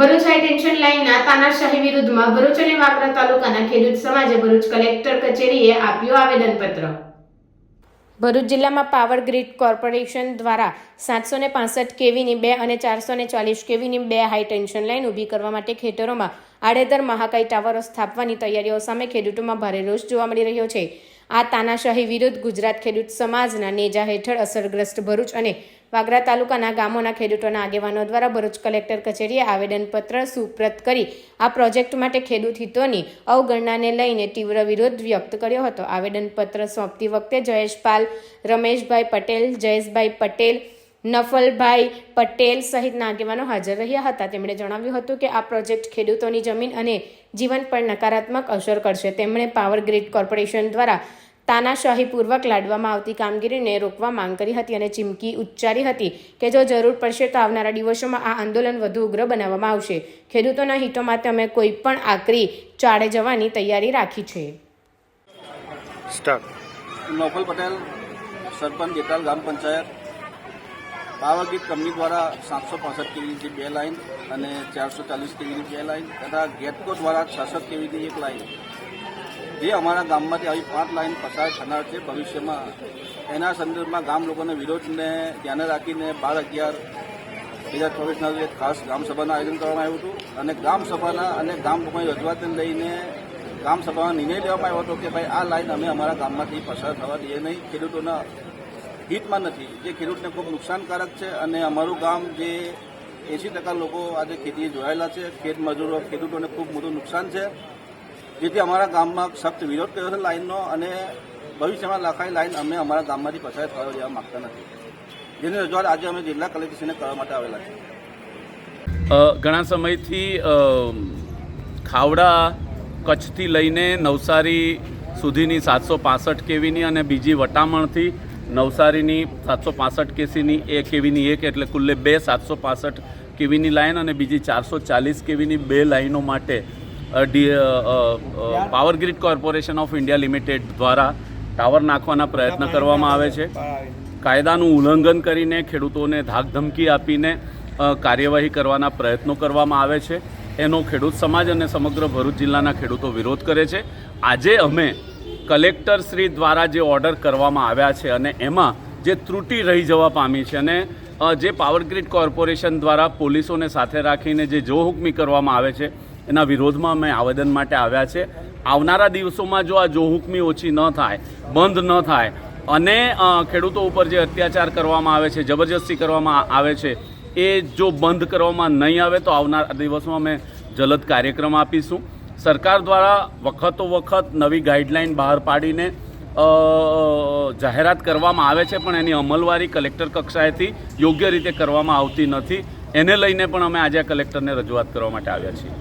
Bharuch tension લાઇનના તાનાશાહી વિરુદ્ધમાં ભરૂચ અને વાપરા તાલુકાના ખેડૂત સમાજે ભરૂચ કલેક્ટર કચેરીએ આપ્યું આવેદનપત્ર. ભરૂચ જિલ્લામાં પાવર ગ્રીડ કોર્પોરેશન દ્વારા સાતસો ને પાસઠ કેવીની બે અને ચારસો ને ચાલીસ કેવીની બે હાઈ ટેન્શન લાઇન ઊભી કરવા માટે ખેતરોમાં આડેધર મહાકાઈ ટાવરો સ્થાપવાની તૈયારીઓ સામે ખેડૂતોમાં ભારે રોષ જોવા મળી રહ્યો છે. આ તાનાશાહી વિરુદ્ધ ગુજરાત ખેડૂત સમાજના નેજા હેઠળ અસરગ્રસ્ત ભરૂચ અને વાગરા તાલુકાના ગામોના ખેડૂતોના આગેવાનો દ્વારા ભરૂચ કલેક્ટર કચેરીએ આવેદનપત્ર સુપ્રત કરી આ પ્રોજેક્ટ માટે ખેડૂત હિતોની અવગણનાને લઈને તીવ્ર વિરોધ વ્યક્ત કર્યો હતો. આવેદનપત્ર સોંપતી વખતે જયેશપાલ, રમેશભાઈ પટેલ, જયેશભાઈ પટેલ, નફલભાઈ પટેલ સહિતના આગેવાનો હાજર રહ્યા હતા. તેમણે જણાવ્યું હતું કે આ પ્રોજેક્ટ ખેડૂતોની જમીન અને જીવન પર નકારાત્મક અસર કરશે. તેમણે પાવર ગ્રીડ કોર્પોરેશન દ્વારા તાનાશાહીપૂર્વક લાડવામાં આવતી કામગીરીને રોકવા માંગ કરી હતી અને ચીમકી ઉચ્ચારી હતી કે જો જરૂર પડશે તો આવનારા દિવસોમાં આ આંદોલન વધુ ઉગ્ર બનાવવામાં આવશે. ખેડૂતોના હિતો માટે અમે કોઈ પણ આકરી ચાળે જવાની તૈયારી રાખી છે. Nofal Patel sarpanch Jetal gram panchayat. Power grid company દ્વારા સાતસો પાસઠ કેવીની બે લાઇન અને ચારસો ચાલીસ કેવીની બે લાઇન તથા ગેટકો દ્વારા છસઠ કેવીની એક લાઇન જે અમારા ગામમાંથી આવી પાંચ લાઇન પસાર થનાર છે ભવિષ્યમાં. એના સંદર્ભમાં ગામ લોકોના વિરોધને ધ્યાને રાખીને બાર અગિયાર બે હજાર ચોવીસના રોજ ખાસ ગ્રામસભાનું આયોજન કરવામાં આવ્યું હતું. અને ગ્રામસભાના અને ગામ લોકોની રજૂઆતને લઈને ગ્રામસભામાં નિર્ણય લેવામાં આવ્યો હતો કે ભાઈ, આ લાઇન અમે અમારા ગામમાંથી પસાર થવા દઈએ નહીં. ખેડૂતોના હિતમાં નથી. જે ખેડૂતને ખૂબ નુકસાનકારક છે અને અમારું ગામ જે એંસી ટકા લોકો આજે ખેતીએ જોડાયેલા છે. ખેત મજૂરો, ખેડૂતોને ખૂબ મોટું નુકસાન છે. જેથી અમારા ગામમાં સખ્ત વિરોધ કર્યો છે લાઇનનો અને ભવિષ્યમાં લખાઈ લાઈન અમે અમારા ગામમાંથી પસાર થવા દેવા માગતા નથી. જેની રજૂઆત આજે અમે જિલ્લા કલેક્ટરશ્રીને કરવા માટે આવેલા છે ઘણા સમયથી ખાવડા કચ્છથી લઈને નવસારી સુધીની સાતસો પાસઠ કેવીની અને બીજી વટામણથી નવસારીની સાતસો પાસઠ કેસીની એ કેવીની એક એટલે કુલ્લે બે સાતસો પાસઠ કેવીની લાઇન અને બીજી ચારસો ચાલીસ કેવીની બે લાઈનો માટે power grid corporation of India limited દ્વારા ટાવર નાખવાના પ્રયત્ન કરવામાં આવે છે. કાયદાનું ઉલ્લંઘન કરીને ખેડૂતોને ધાકધમકી આપીને કાર્યવાહી કરવાના પ્રયત્નો કરવામાં આવે છે. એનો ખેડૂત સમાજ અને સમગ્ર ભરૂચ જિલ્લાના ખેડૂતો વિરોધ કરે છે. આજે અમે કલેક્ટર શ્રી દ્વારા જે ઓર્ડર કરવામાં આવ્યા છે અને એમાં જે ત્રુટિ રહી જવા પામી છે અને જે પાવર ગ્રીડ કોર્પોરેશન દ્વારા પોલીસોને સાથે રાખીને જે જોહુકમી કરવામાં આવે છે એના વિરોધમાં અમે આવેદન માટે આવ્યા છે. આવનારા દિવસોમાં જો આ જોહુકમી ઓછી ન થાય, બંધ ન થાય, અને ખેડૂતો ઉપર જે અત્યાચાર કરવામાં આવે છે, જબરજસ્તી કરવામાં આવે છે, એ જો બંધ કરવામાં નહીં આવે તો આવનારા દિવસોમાં અમે જલદ કાર્યક્રમ આપીશું. સરકાર દ્વારા વખતો વખત નવી ગાઈડલાઈન બહાર પાડીને જાહેરાત કરવામાં આવે છે, પણ એની અમલવારી કલેક્ટર કક્ષાએથી યોગ્ય રીતે કરવામાં આવતી નથી. એને લઈને પણ અમે આજે આ કલેક્ટરને રજૂઆત કરવા માટે આવ્યા છીએ.